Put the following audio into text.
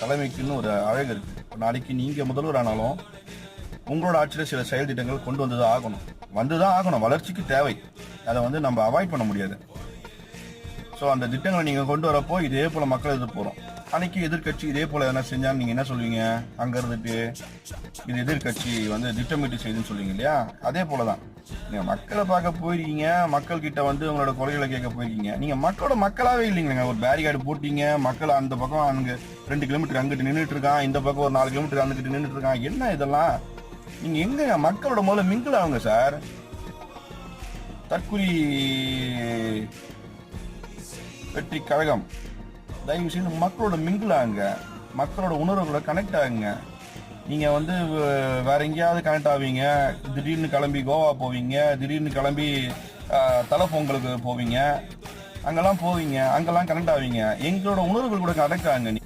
தலைமைக்குன்னு ஒரு அழகு இருக்குது இப்ப நாளைக்கு நீங்கள் முதல்வர் ஆனாலும் உங்களோட ஆட்சியில் சில செயல் திட்டங்கள் கொண்டு வந்து தான் ஆகணும். வந்து தான் ஆகணும். வளர்ச்சிக்கு தேவை. அதை வந்து நம்ம அவாய்ட் பண்ண முடியாது. ஸோ அந்த திட்டங்களை நீங்கள் கொண்டு வரப்போ இதே போல் மக்கள் எதிர்ப்பு போகிறோம் அன்னைக்கு எதிர்க்கட்சி இதே போல் எதனா செஞ்சான்னு நீங்கள் என்ன சொல்லுவீங்க? அங்கே இருந்துட்டு இது எதிர்க்கட்சி வந்து திட்டமிட்டு செய்துன்னு சொல்லுவீங்க இல்லையா? அதே போலதான். நீங்கள் மக்களை பார்க்க போயிருக்கீங்க மக்கள் கிட்ட வந்து உங்களோட குறைகளை கேட்க போயிருக்கீங்க. நீங்கள் மக்களோட மக்களாகவே இல்லைங்க ஒரு பேரிகார்டு போட்டீங்க மக்கள் அந்த பக்கம் அங்கே ரெண்டு கிலோமீட்டர் அங்கிட்டு நின்றுட்டு இருக்கான் இந்த பக்கம் ஒரு நாலு கிலோமீட்டர் அங்கிட்டு நின்றுட்டு இருக்கான் என்ன இதெல்லாம்? நீங்கள் எங்கே மக்களோட முதல்ல மிங்கிள் ஆகுங்க சார் தற்கொலை வெற்றி கழகம். தயவு செய்து மக்களோட மிங்கிள் ஆகுங்க மக்களோட உணர்வுகளோட கனெக்ட் ஆகுங்க. நீங்கள் வந்து வேற எங்கேயாவது கனெக்ட் ஆவீங்க. திடீர்னு கிளம்பி கோவா போவீங்க. திடீர்னு கிளம்பி தலை பொங்கலுக்கு போவீங்க. அங்கெல்லாம் போவீங்க. அங்கெல்லாம் கனெக்ட் ஆவீங்க. எங்களோட உணர்வுகள் கூட கனெக்ட் ஆகுங்க.